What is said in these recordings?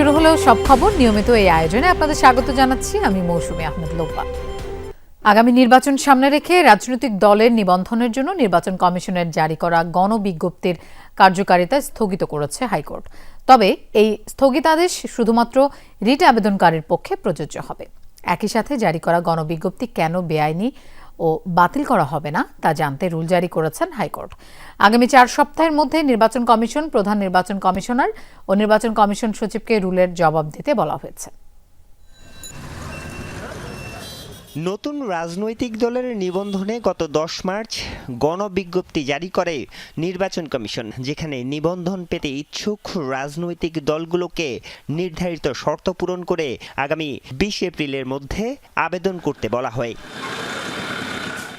শুরু হলো সব খবর। নিয়মিত এই আয়োজনে আপনাদের স্বাগত জানাচ্ছি। আমি মৌসুমী আহমেদ লোপা আগামী নির্বাচন সামনে রেখে রাজনৈতিক দলের নিবন্ধনের জন্য নির্বাচন কমিশনের জারি করা গণবিজ্ঞপ্তির কার্যকারিতা স্থগিত করেছে হাইকোর্ট। তবে এই স্থগিতাদেশ শুধুমাত্র রিট আবেদনকারীর পক্ষে প্রযোজ্য হবে। একই সাথে জারি করা গণবিজ্ঞপ্তি কেন বেআইনি? ও বাতিল করা হবে না, তা জানতে রুল জারি করেছেন হাইকোর্ট। আগামী চার সপ্তাহের মধ্যে নির্বাচন কমিশন, প্রধান নির্বাচন কমিশনার ও নির্বাচন কমিশন সচিবকে রুলের জবাব দিতে বলা হয়েছে। নতুন রাজনৈতিক দলের নিবন্ধনে গত দশ মার্চ গণবিজ্ঞপ্তি জারি করে নির্বাচন কমিশন, যেখানে নিবন্ধন পেতে ইচ্ছুক রাজনৈতিক দলগুলোকে নির্ধারিত শর্ত পূরণ করে আগামী বিশ এপ্রিলের মধ্যে আবেদন করতে বলা হয়।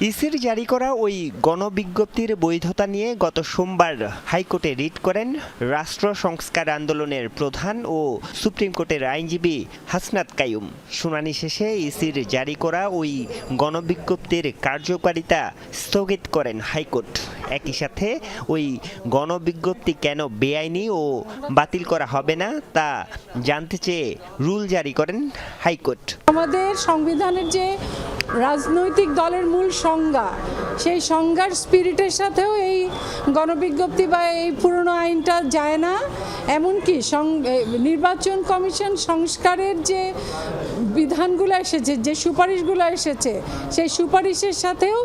ইসির জারি করা ওই গণবিজ্ঞপ্তির বৈধতা নিয়ে গত সোমবার হাইকোর্টে রিট করেন রাষ্ট্র সংস্কার আন্দোলনের প্রধান ও সুপ্রিম কোর্টের আইনজীবী হাসনাত কায়ুম। শুনানি শেষে ইসির জারি করা ওই গণবিজ্ঞপ্তির কার্যকারিতা স্থগিত করেন হাইকোর্ট। একই সাথে ওই গণবিজ্ঞপ্তি কেন বেআইনি ও বাতিল করা হবে না তা জানতে চেয়ে রুল জারি করেন হাইকোর্ট। আমাদের সংবিধানের যে রাজনৈতিক দলের মূল সংজ্ঞা। সেই সংজ্ঞার স্পিরিটের সাথেও এই গণবিজ্ঞপ্তি বা এই পুরনো আইনটা যায় না। এমনকি নির্বাচন কমিশন সংস্কারের যে বিধানগুলো এসেছে, যে সুপারিশগুলো এসেছে, সেই সুপারিশের সাথেও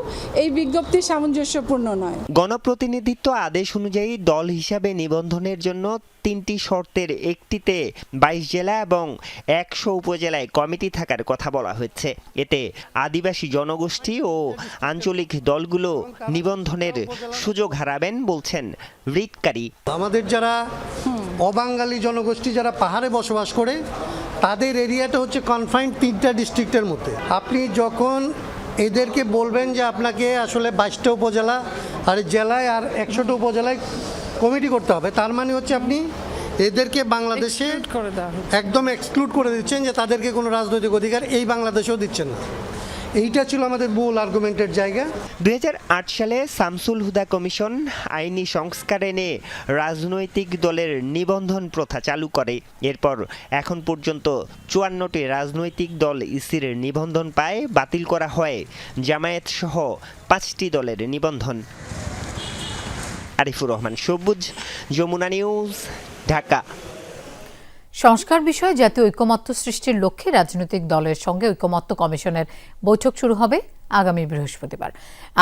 এই বিজ্ঞপ্তি সামঞ্জস্যপূর্ণ নয়। গণপ্রতিনিধিত্ব আদেশ অনুযায়ী দল হিসাবে নিবন্ধনের জন্য তিনটি শর্তের একটিতে বাইশ জেলা এবং একশো উপজেলায় কমিটি থাকার কথা বলা হয়েছে। এতে আদিবাসী জনগোষ্ঠী ও আঞ্চলিক দলগুলো নিবন্ধনের সুযোগ হারাবেন বলছেন রিটকারী। আমাদের যারা অবাঙালি জনগোষ্ঠী যারা পাহাড়ে বসবাস করে, তাদের এরিয়াটা হচ্ছে কনফাইন্ড তিনটা ডিস্ট্রিক্টের মধ্যে। আপনি যখন এদেরকে বলবেন যে আপনাকে আসলে বাইশটা উপজেলা আর জেলায় আর একশোটা উপজেলায় কমিটি করতে হবে। তার মানে হচ্ছে আপনি এদেরকে বাংলাদেশে। একদম এক্সক্লুড করে দিচ্ছেন যে তাদেরকে কোনো রাজনৈতিক অধিকার এই বাংলাদেশেও দিচ্ছেন না। এইটা ছিল আমাদের মূল আর্গুমেন্টের জায়গা। দু হাজার আট সালে শামসুল হুদা কমিশন আইনি সংস্কার এনে রাজনৈতিক দলের নিবন্ধন প্রথা চালু করে। এরপর এখন পর্যন্ত চুয়ান্নটি রাজনৈতিক দল ইসির নিবন্ধন পায় বাতিল করা হয়। জামায়াত সহ পাঁচটি দলের নিবন্ধন। আরিফুর রহমান। সবুজ, যমুনা নিউজ, ঢাকা। সংস্কার বিষয়ে জাতীয় ঐকমত্য সৃষ্টির লক্ষ্যে রাজনৈতিক দলের সঙ্গে ঐকমত্য কমিশনের বৈঠক শুরু হবে আগামী বৃহস্পতিবার।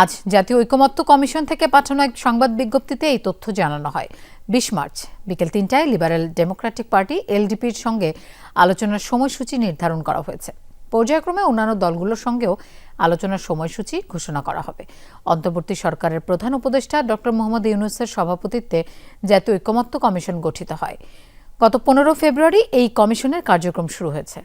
আজ জাতীয় ঐকমত্য কমিশন থেকে পাঠানো এক সংবাদ বিজ্ঞপ্তিতে এই তথ্য জানানো হয়। বিশ মার্চ, বিকেল তিনটায় লিবারেল ডেমোক্রেটিক পার্টি, এলডিপির সঙ্গে আলোচনার সময়সূচি নির্ধারণ করা হয়েছে। পর্যায়ক্রমে অন্যান্য দলগুলোর সঙ্গেও আলোচনার সময়সূচি ঘোষণা করা হবে। অন্তর্বর্তী সরকারের প্রধান উপদেষ্টা ডক্টর মোহাম্মদ ইউনুসের সভাপতিত্বে জাতীয় ঐকমত্য কমিশন গঠিত হয়। গত পনেরো ফেব্রুয়ারি এই কমিশনের কার্যক্রম শুরু হয়েছে।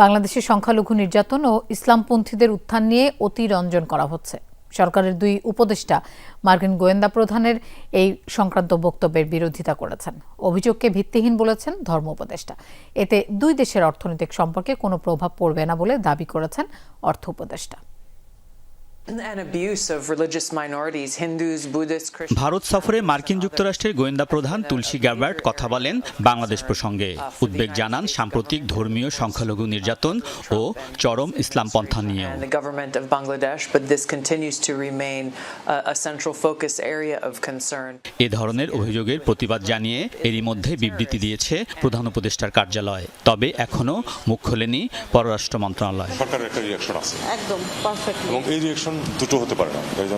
বাংলাদেশের সংখ্যালঘু নির্যাতন ও ইসলামপন্থীদের উত্থান নিয়ে অতিরঞ্জন করা হচ্ছে। সরকারের দুই উপদেষ্টা মার্কিন গোয়েন্দা প্রধানের এই সংক্রান্ত বক্তব্যের বিরোধিতা করেছেন। অভিযোগকে ভিত্তিহীন বলেছেন ধর্ম উপদেষ্টা। এতে দুই দেশের অর্থনৈতিক সম্পর্কে কোনো প্রভাব পড়বে না বলে দাবি করেছেন অর্থ উপদেষ্টা। ভারত সফরে মার্কিন যুক্তরাষ্ট্রের গোয়েন্দা প্রধান তুলসী গ্যাবার্ট কথা বলেন বাংলাদেশ প্রসঙ্গে। উদ্বেগ জানান সাম্প্রতিক ধর্মীয় সংখ্যালঘু নির্যাতন ও চরম ইসলাম পন্থা নিয়ে the government of Bangladesh, but this continues to remain a, a central focus area of concern. এ ধরনের অভিযোগের প্রতিবাদ জানিয়ে এরই মধ্যে বিবৃতি দিয়েছে প্রধান উপদেষ্টার কার্যালয়। তবে এখনও মুখ খোলেনি পররাষ্ট্র মন্ত্রণালয়। সরকারের একটা রিয়াকশন আছে। একদম পারফেক্ট এবং এই রিয়াকশন দুটো হতে পারে না। দ্যার ইজ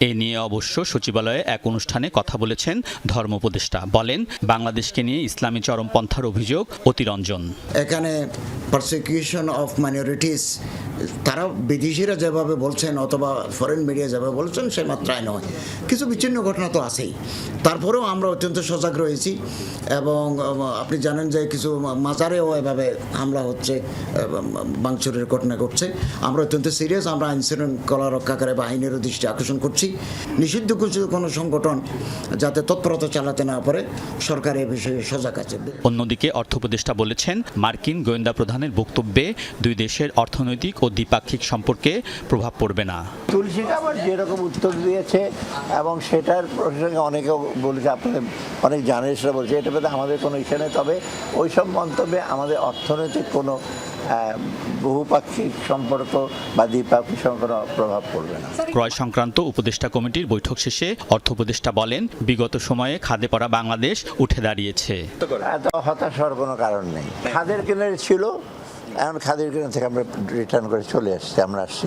এ নিয়ে অবশ্য সচিবালয়ে এক অনুষ্ঠানে কথা বলেছেন ধর্ম উপদেষ্টা। বলেন, বাংলাদেশকে নিয়ে ইসলামী চরমপন্থার অভিযোগ অতিরঞ্জন। এখানে পারসিকিউশন অফ মাইনরিটিস তারা বিদেশিরা যেভাবে বলছেন অথবা ফরেন মিডিয়া যেভাবে বলছেন, সে মাত্রায় নয়। কিছু বিচ্ছিন্ন ঘটনা তো আছেই। তারপরেও আমরা অত্যন্ত সজাগ রয়েছি এবং আপনি জানেন যে কিছু মাজারেও এভাবে হামলা হচ্ছে বাংচুরের ঘটনা ঘটছে। আমরা অত্যন্ত সিরিয়াস আমরা আইন শৃঙ্খলা রক্ষাকারী বাহিনীরও দৃষ্টি আকর্ষণ করছি। চাচ্ছি নিষিদ্ধ কিছু কোনো সংগঠন যাতে তৎপরতা চালাতে না পারে সরকার এ বিষয়ে সজাগ আছে। অন্যদিকে অর্থ উপদেষ্টা বলেছেন মার্কিন গোয়েন্দা প্রধানের বক্তব্যে দুই দেশের অর্থনৈতিক ও দ্বিপাক্ষিক সম্পর্কে প্রভাব পড়বে না। তুলসী আবার যেরকম উত্তর দিয়েছে এবং সেটার প্রসঙ্গে অনেকে বলেছে আপনাদের অনেক জার্নালিস্টরা বলছে এটা আমাদের কোনো ইচ্ছে নেই। তবে ওই সব মন্তব্যে আমাদের অর্থনৈতিক কোনো বহুপাক্ষিক সম্পর্ক বা দ্বিপাক্ষিক সম্পর্ক প্রভাব পড়বে না। ক্রয় সংক্রান্ত উপদেষ্টা কমিটির বৈঠক শেষে অর্থ উপদেষ্টা বলেন বিগত সময়ে খাদে পড়া বাংলাদেশ উঠে দাঁড়িয়েছে। এত হতাশ হওয়ার কোনো কারণ নেই। খাদের কেনারে ছিল এখন খাদের কেনার থেকে আমরা রিটার্ন করে চলে আসছি আমরা আসছি।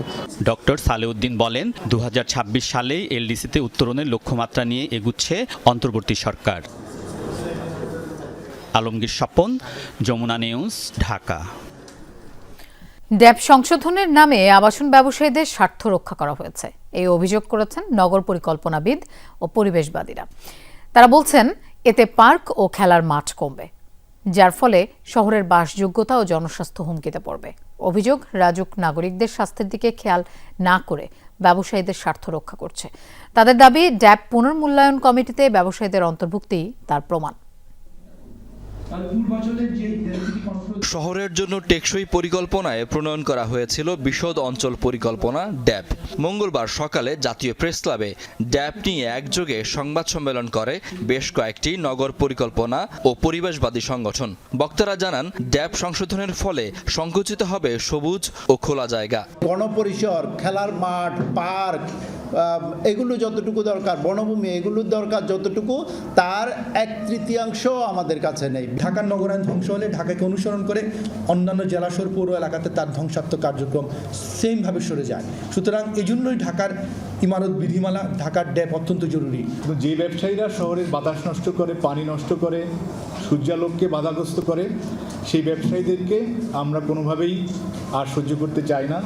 ডক্টর সালেউদ্দিন বলেন দু সালেই এলডিসিতে উত্তরণের লক্ষ্যমাত্রা নিয়ে এগুচ্ছে অন্তর্বর্তী সরকার। আলমগীর স্বপন যমুনা নিউজ ঢাকা। ড্যাব সংশোধনের নামে আবাসন ব্যবসায়ীদের স্বার্থ রক্ষা করা হয়েছে। এই অভিযোগ করেছেন নগর পরিকল্পনাবিদ ও পরিবেশবাদীরা। তারা বলছেন, এতে পার্ক ও খেলার মাঠ কমবে, যার ফলে শহরের বাসযোগ্যতা ও জনস্বাস্থ্য হুমকিতে পড়বে। অভিযোগ রাজুক নাগরিকদের স্বাস্থ্যের দিকে খেয়াল না করে ব্যবসায়ীদের স্বার্থ রক্ষা করছে। তাদের দাবি, ড্যাব পুনর্মূল্যায়ন কমিটিতে ব্যবসায়ীদের অন্তর্ভুক্তি তার প্রমাণ। শহরের জন্য টেকসই পরিকল্পনায় প্রণয়ন করা হয়েছিল বিশদ অঞ্চল পরিকল্পনা, ড্যাব। মঙ্গলবার সকালে জাতীয় প্রেস ক্লাবে ড্যাব নিয়ে একযোগে সংবাদ সম্মেলন করে বেশ কয়েকটি নগর পরিকল্পনা ও পরিবেশবাদী সংগঠন। বক্তারা জানান, ড্যাব সংশোধনের ফলে সংকুচিত হবে সবুজ ও খোলা জায়গা। গণপরিসর খেলার মাঠ, পার্ক এগুলো যতটুকু দরকার, বনভূমি এগুলোর দরকার যতটুকু, তার এক তৃতীয়াংশ আমাদের কাছে নেই। ঢাকার নগরায়ণ ধ্বংস হলে ঢাকাকে অনুসরণ করে অন্যান্য জেলাশহর পৌর এলাকাতে তার ধ্বংসাত্মক কার্যক্রম সেমভাবে সরে যায়। সুতরাং এই জন্যই ঢাকার ইমারত বিধিমালা, ঢাকার ড্যাপ অত্যন্ত জরুরি। যে ব্যবসায়ীরা শহরের বাতাস নষ্ট করে, পানি নষ্ট করে, সূর্যালোককে বাধাগ্রস্ত করে, সেই ব্যবসায়ীদেরকে আমরা কোনোভাবেই আর সহ্য করতে চাই না।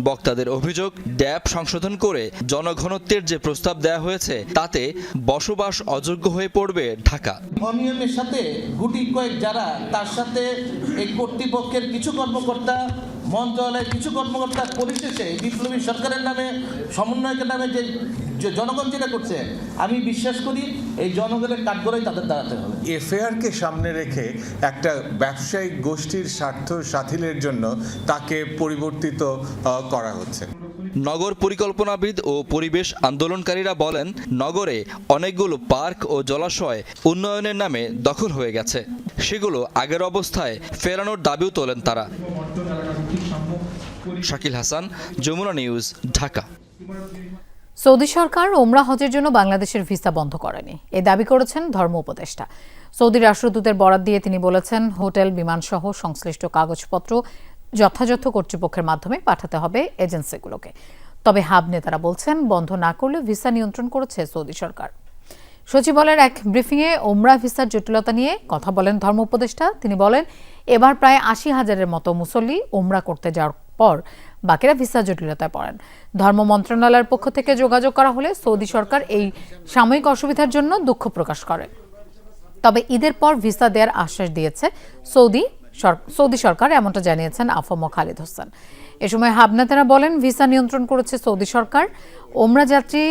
বক্তাদের অভিযোগ, ড্যাব সংশোধন করে জনঘনত্বের যে প্রস্তাব দেয়া হয়েছে, তাতে বসবাস অযোগ্য হয়ে পড়বে ঢাকা। অনিয়মের সাথে গুটি কয়েক যারা, তার সাথে এই কর্তৃপক্ষের কিছু কর্মকর্তা মন্ত্রণালয়ের কিছু কর্মকর্তা পরিশেষে বিপ্লবী সরকারের নামে সমন্বয়কের নামে যে যে জনগণ যেটা করছে আমি বিশ্বাস করি এই জনগণের কাঠগড়াই তাদের দাঁড়াতে হবে। এফআইআরকে সামনে রেখে একটা ব্যবসায়িক গোষ্ঠীর স্বার্থ সাথিলের জন্য তাকে পরিবর্তিত করা হচ্ছে। নগর পরিকল্পনাবিদ ও পরিবেশ আন্দোলনকারীরা বলেন নগরে অনেকগুলো পার্ক ও জলাশয় উন্নয়নের নামে দখল হয়ে গেছে। সেগুলো আগের অবস্থায় ফেরানোর দাবিও তোলেন তারা। শাকিল হাসান, যমুনা নিউজ, ঢাকা। সৌদি সরকার ওমরা হজের জন্য বাংলাদেশের ভিসা বন্ধ করেনি। এ দাবি করেছেন ধর্ম উপদেষ্টা। সৌদি রাষ্ট্রদূতের বরাত দিয়ে তিনি বলেছেন, হোটেল, বিমানসহ সংশ্লিষ্ট কাগজপত্র যথাযথ কর্তৃপক্ষের মাধ্যমে পাঠাতে হবে এজেন্সিগুলোকে। তবে হাব নেতারা বলছেন, বন্ধ না করলে ভিসা নিয়ন্ত্রণ করেছে সৌদি সরকার। সচিবালয়ের এক ব্রিফিংয়ে ওমরা ভিসার জটিলতা নিয়ে কথা বলেন ধর্ম উপদেষ্টা। তিনি বলেন, এবার প্রায় আশি হাজারের মতো মুসল্লি ওমরা করতে যাওয়ার পর বাকিরা ভিসা জটিলতায় পড়েন। ধর্ম মন্ত্রণালয়ের পক্ষ থেকে যোগাযোগ করা হলে সৌদি সরকার এই সাময়িক অসুবিধার জন্য দুঃখ প্রকাশ করে। তবে ঈদের পর ভিসা দেওয়ার আশ্বাস দিয়েছে সৌদি সৌদি সরকার, এমনটা জানিয়েছেন আফম খালিদ হোসেন। এ সময় হাবনাতেরা বলেন, ভিসা নিয়ন্ত্রণ করেছে সৌদি সরকার। ওমরা যাত্রী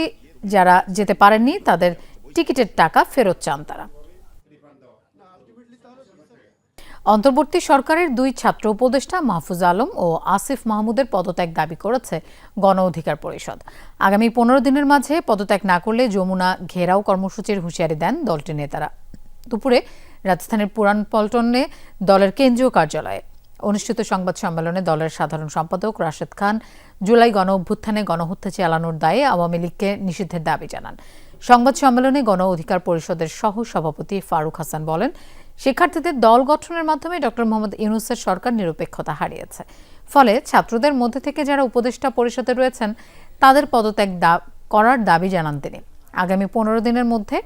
যারা যেতে পারেননি, তাদের টিকিটের টাকা ফেরত চান তারা। অন্তর্বর্তী সরকারের দুই ছাত্র উপদেষ্টা মাহফুজ আলম ও আসিফ মাহমুদের পদত্যাগ দাবি করেছে গণ অধিকার পরিষদ। আগামী পনেরো দিনের মাঝে পদত্যাগ না করলে যমুনা ঘেরাও কর্মসূচির হুঁশিয়ারি দেন দলটির নেতারা। দুপুরে রাজধানীর পুরান পল্টনে দলের কেন্দ্রীয় কার্যালয়ে অনুষ্ঠিত সংবাদ সম্মেলনে দলের সাধারণ সম্পাদক রাশেদ খান জুলাই গণ অভ্যুত্থানে গণহত্যা চালানোর দায়ে আওয়ামী লীগকে নিষিদ্ধের দাবি জানান। সংবাদ সম্মেলনে গণ অধিকার পরিষদের সহ সভাপতি ফারুক হাসান বলেন শিক্ষার্থীদের দল গঠনের মাধ্যমে ডক্টর মোহাম্মদ ইউনুসের সরকার নিরপেক্ষতা হারিয়েছে। ফলে ছাত্রদের মধ্যে থেকে যারা উপদেষ্টা পরিষদে রয়েছেন, তাদের পদত্যাগ করার দাবি জানান তিনি। আগামী পনেরো দিনের মধ্যে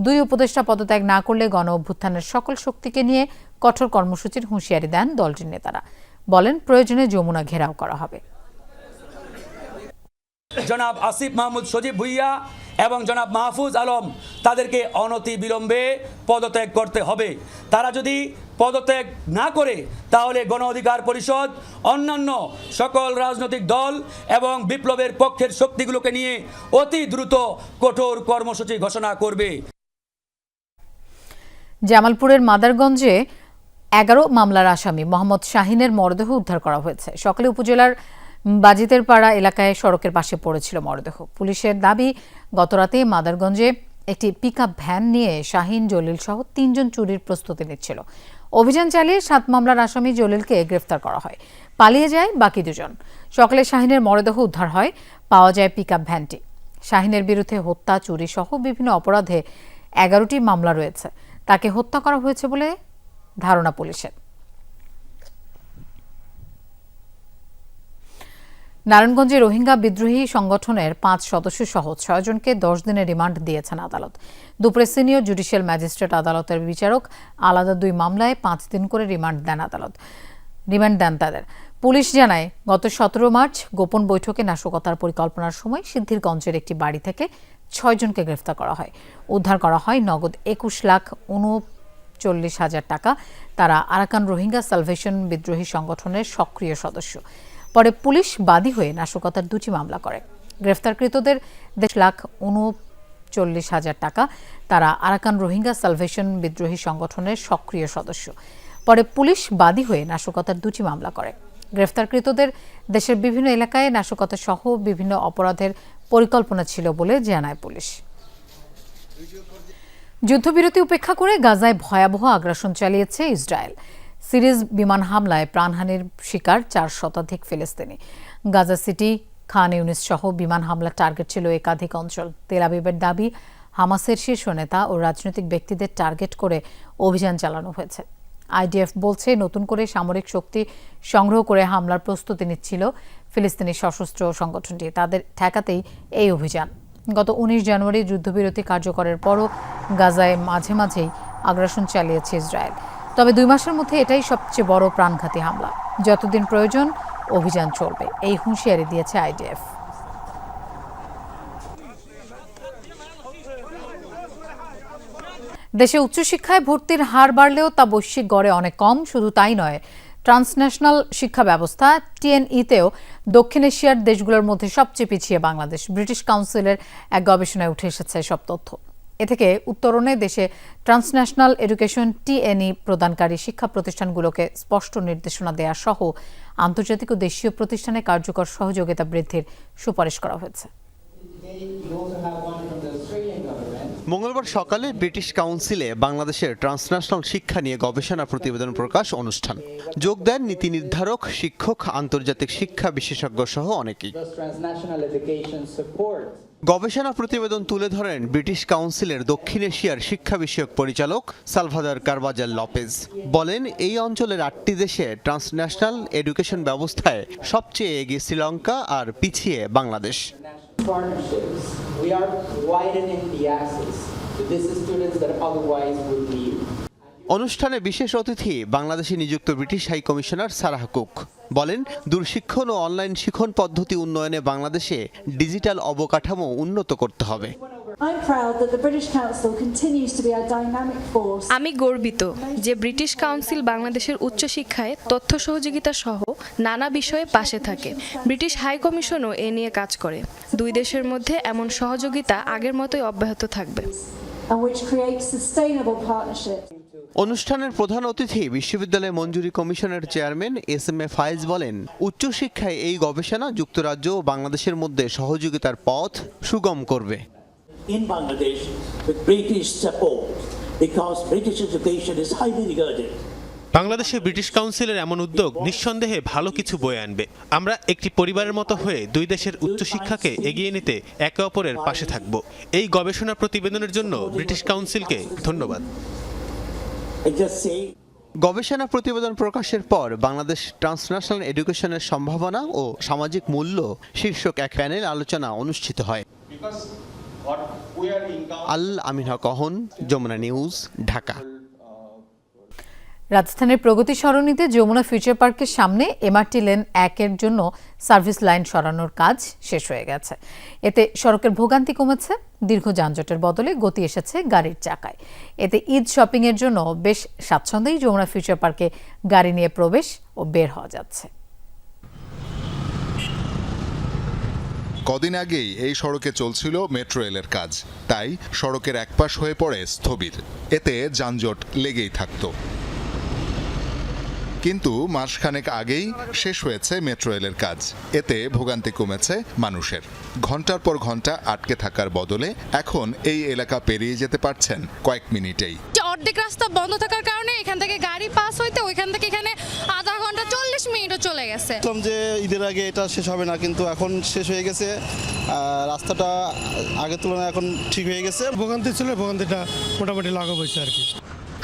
দুই উপদেষ্টা পদত্যাগ না করলে গণ অভ্যুত্থানের সকল শক্তিকে নিয়ে কঠোর কর্মসূচির হুঁশিয়ারি দেন দলটির নেতারা। বলেন, প্রয়োজনে যমুনা ঘেরাও করা হবে। জনাব আসিফ মাহমুদ সজীব ভুইয়া এবং জনাব মাহফুজ আলম তাদেরকে অনতি বিলম্বে পদত্যাগ করতে হবে। তারা যদি পদত্যাগ না করে, তাহলে গণ অধিকার পরিষদ, অন্যান্য সকল রাজনৈতিক দল এবং বিপ্লবের পক্ষের শক্তিগুলোকে নিয়ে অতি দ্রুত কঠোর কর্মসূচি ঘোষণা করবে। জামালপুরের মাদারগঞ্জে এগারো মামলার আসামি মোহাম্মদ শাহিনের মরদেহ উদ্ধার করা হয়েছে। সকালে উপজেলার বাজিতের পাড়া এলাকায় সড়কের পাশে পড়েছিল মরদেহ। পুলিশের দাবি, গতরাতে মাদারগঞ্জে একটি পিকআপ ভ্যান নিয়ে শাহিন জলিল সহ তিনজন চুরির প্রস্তুতি নিচ্ছিল। অভিযান চালিয়ে সাত মামলার আসামি জলিলকে গ্রেফতার করা হয়। পালিয়ে যায় বাকি দুজন। সকালে শাহিনের মরদেহ উদ্ধার হয়। পাওয়া যায় পিকআপ ভ্যানটি। শাহিনের বিরুদ্ধে হত্যা, চুরি সহ বিভিন্ন অপরাধে এগারোটি মামলা রয়েছে। তাকে হত্যা করা হয়েছে বলে ধারণা পুলিশের। নারায়ণগঞ্জে রোহিঙ্গা বিদ্রোহী সংগঠনের পাঁচ সদস্য সহ ছয়জনকে দশ দিনের রিমান্ড দিয়েছেন আদালত। দুপুরে সিনিয়র জুডিশিয়াল ম্যাজিস্ট্রেট আদালতের বিচারক আলাদা দুই মামলায় পাঁচ দিন করে রিমান্ড দেন আদালত। রিমান্ড দেন তাদের। পুলিশ জানায়, গত সতেরো মার্চ গোপন বৈঠকে নাশকতার পরিকল্পনার সময় সিদ্ধিরগঞ্জের একটি বাড়ি থেকে ছয়জনকে গ্রেফতার করা হয়। উদ্ধার করা হয় নগদ একুশ লাখ উনচল্লিশ হাজার টাকা। তারা আরাকান রোহিঙ্গা সালভেশন বিদ্রোহী সংগঠনের সক্রিয় সদস্য। পরে পুলিশ বাদী হয়ে নাশকতার দুটি মামলা করে। গ্রেফতারকৃতদের দেড় লাখ উনচল্লিশ হাজার টাকা। তারা আরাকান রোহিঙ্গা সালভেশন বিদ্রোহী সংগঠনের সক্রিয় সদস্য। পরে পুলিশ বাদী হয়ে নাশকতার দুটি মামলা করে। গ্রেফতারকৃতদের দেশের বিভিন্ন এলাকায় নাশকতা সহ বিভিন্ন অপরাধের পরিকল্পনা ছিল বলে জানায় পুলিশ। যুদ্ধবিরতি উপেক্ষা করে গাজায় ভয়াবহ আগ্রাসন চালিয়েছে ইসরায়েল। সিরিজ বিমান হামলায় প্রাণহানির শিকার চার শতাধিক ফিলিস্তিনি। গাজা সিটি, খান ইউনিস সহ বিমান হামলার টার্গেট ছিল একাধিক অঞ্চল। তেল আবিবের দাবি, হামাসের শীর্ষ নেতা ও রাজনৈতিক ব্যক্তিদের টার্গেট করে অভিযান চালানো হয়েছে। আইডিএফ বলছে, নতুন করে সামরিক শক্তি সংগ্রহ করে হামলার প্রস্তুতি নিচ্ছিল ফিলিস্তিনি সশস্ত্র সংগঠনটি। তাদের ঠেকাতেই এই অভিযান। গত উনিশ জানুয়ারি যুদ্ধবিরতি কার্যকরের পরও গাজায় মাঝে মাঝেই আগ্রাসন চালিয়েছে ইসরায়েল। তবে দুই মাসের মধ্যে এটাই সবচেয়ে বড় প্রাণঘাতী হামলা। যতদিন প্রয়োজন, অভিযান চলবে। এই হুঁশিয়ারি দিয়েছে আইডিএফ। দেশে উচ্চশিক্ষায় ভর্তির হার বাড়লেও তা বৈশ্বিক গড়ে অনেক কম, শুধু তাই নয়। ট্রান্সন্যাশনাল শিক্ষা ব্যবস্থা, টিএনইতেও দক্ষিণ এশিয়ার দেশগুলোর মধ্যে সবচেয়ে পিছিয়ে বাংলাদেশ। ব্রিটিশ কাউন্সিলের এক গবেষণায় উঠে এসেছে সব তথ্য। এ থেকে উত্তরণে দেশে ট্রান্সন্যাশনাল এডুকেশন টিএনই প্রদানকারী শিক্ষা প্রতিষ্ঠানগুলোকে স্পষ্ট নির্দেশনা দেওয়া সহ আন্তর্জাতিক ও দেশীয় প্রতিষ্ঠানে কার্যকর সহযোগিতা বৃদ্ধির সুপারিশ করা হয়েছে। মঙ্গলবার সকালে ব্রিটিশ কাউন্সিলে বাংলাদেশের ট্রান্সন্যাশনাল শিক্ষা নিয়ে গবেষণা প্রতিবেদন প্রকাশ অনুষ্ঠান। যোগ দেন নীতি নির্ধারক শিক্ষক আন্তর্জাতিক শিক্ষা বিশেষজ্ঞ সহ অনেকেই গবেষণা প্রতিবেদন তুলে ধরেন ব্রিটিশ কাউন্সিলের দক্ষিণ এশিয়ার শিক্ষা বিষয়ক পরিচালক সালভাদার কারবাজাল লপেজ। বলেন, এই অঞ্চলের আটটি দেশে ট্রান্সন্যাশনাল এডুকেশন ব্যবস্থায় সবচেয়ে এগিয়ে শ্রীলঙ্কা আর পিছিয়ে বাংলাদেশ। অনুষ্ঠানে বিশেষ অতিথি বাংলাদেশে নিযুক্ত British high commissioner Sarah Cook. বলেন দূরশিক্ষণ ও অনলাইন শিক্ষণ পদ্ধতি উন্নয়নে বাংলাদেশে ডিজিটাল অবকাঠামো উন্নত করতে হবে. আমি গর্বিত যে ব্রিটিশ কাউন্সিল বাংলাদেশের উচ্চশিক্ষায় তথ্য সহযোগিতা সহ নানা বিষয়ে পাশে থাকে। ব্রিটিশ হাই কমিশনও এ নিয়ে কাজ করে। দুই দেশের মধ্যে এমন সহযোগিতা আগের মতোই অব্যাহত থাকবে। অনুষ্ঠানের প্রধান অতিথি বিশ্ববিদ্যালয় মঞ্জুরি কমিশনের chairman S M A Fayez বলেন উচ্চশিক্ষায় এই গবেষণা যুক্তরাজ্য ও বাংলাদেশের মধ্যে সহযোগিতার পথ সুগম করবে। In Bangladesh with British support because British education is highly regarded. বাংলাদেশে ব্রিটিশ কাউন্সিলের এমন উদ্যোগ নিঃসন্দেহে ভালো কিছু বয়ে আনবে। আমরা একটি পরিবারের মতো হয়ে দুই দেশের উচ্চশিক্ষাকে এগিয়ে নিতে একে অপরের পাশে থাকব। এই গবেষণা প্রতিবেদনের জন্য ব্রিটিশ কাউন্সিলকে ধন্যবাদ। গবেষণা প্রতিবেদন প্রকাশের পর বাংলাদেশ ট্রান্সন্যাশনাল এডুকেশনের সম্ভাবনা ও সামাজিক মূল্য শীর্ষক এক প্যানেল আলোচনা অনুষ্ঠিত হয়। আল আমিন হক অহন যমুনা নিউজ ঢাকা। রাজধানীর প্রগতি সরণিতে যমুনা ফিউচার পার্কের সামনে এমআরটি লেন একের জন্য সার্ভিস লাইন সরানোর কাজ শেষ হয়ে গেছে। এতে সড়কের ভোগান্তি কমেছে, দীর্ঘ যানজটের বদলে গতি এসেছে গাড়ির চাকায়। এতে ঈদ শপিং এর জন্য বেশ স্বাচ্ছন্দ্যেই যমুনা ফিউচার পার্কে গাড়ি নিয়ে প্রবেশ ও বের হওয়া যাচ্ছে। কদিন আগেই এই সড়কে চলছিল মেট্রো রেলের কাজ। তাই সড়কের একপাশ হয়ে পড়ে স্থবির। এতে যানজট লেগেই থাকতো। কিন্তু মাসখানেক আগেই শেষ হয়েছে মেট্রো রেলের কাজ। এতে ভোগান্তি কমেছে মানুষের। ঘণ্টার পর ঘণ্টা আটকে থাকার বদলে এখন এই এলাকা পেরিয়ে যেতে পারছেন কয়েক মিনিটেই। যে অর্ধেক রাস্তা বন্ধ থাকার কারণে এখান থেকে গাড়ি পাস হইতে ওইখান থেকে এখানে আধা ঘণ্টা চল্লিশ মিনিটও চলে গেছে। যে ঈদের আগে এটা শেষ হবে না কিন্তু এখন শেষ হয়ে গেছে। রাস্তাটা আগের তুলনায় এখন ঠিক হয়ে গেছে। ভোগান্তি ছিল ভোগান্তিটা মোটামুটি লাঘব হয়েছে আর কি।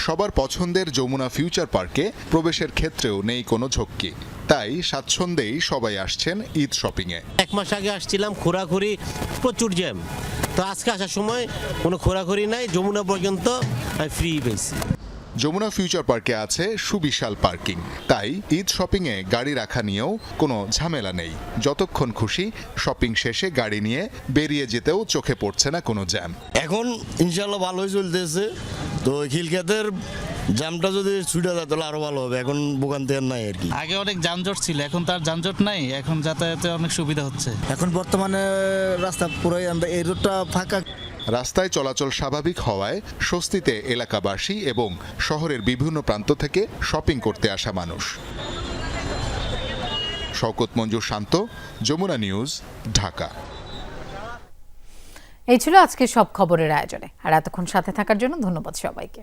সবার পছন্দের যমুনা ফিউচার পার্কে প্রবেশের ক্ষেত্রেও নেই কোনো ঝক্কি। তাই স্বাচ্ছন্দ্যেই সবাই আসছেন ঈদ শপিংয়ে। এক মাস আগে আসছিলাম খোরাখুরি প্রচুর জ্যাম। তো আজকে আসার সময় কোনো খোরাখুরি নাই যমুনা পর্যন্ত আমি ফ্রি পেয়েছি। যমুনা ফিউচার পার্কে আছে সুবিশাল পার্কিং। তাই ঈদ শপিংয়ে গাড়ি রাখা নিয়েও কোনো ঝামেলা নেই। যতক্ষণ খুশি শপিং শেষে গাড়ি নিয়ে বেরিয়ে যেতেও চোখে পড়ছে না কোনো জ্যাম। এখন ইনশাল্লাহ ভালোই চলতেছে। তো খিলখাতের জ্যামটা যদি ছুটে যায় তাহলে আরও ভালো হবে। এখন ভোগান্তি আর নাই আর কি। আগে অনেক যানজট ছিল এখন তার যানজট নাই এখন যাতায়াতে অনেক সুবিধা হচ্ছে। এখন বর্তমানে রাস্তা পুরোই আমরা এই রোডটা ফাঁকা। রাস্তায় চলাচল স্বাভাবিক হওয়ায় স্বস্তিতে এলাকাবাসী এবং শহরের বিভিন্ন প্রান্ত থেকে শপিং করতে আসা মানুষ। শওকত মঞ্জুর শান্ত যমুনা নিউজ ঢাকা। এই ছিল আজকে সব খবরের আয়োজনে। আর এতক্ষণ সাথে থাকার জন্য ধন্যবাদ সবাইকে।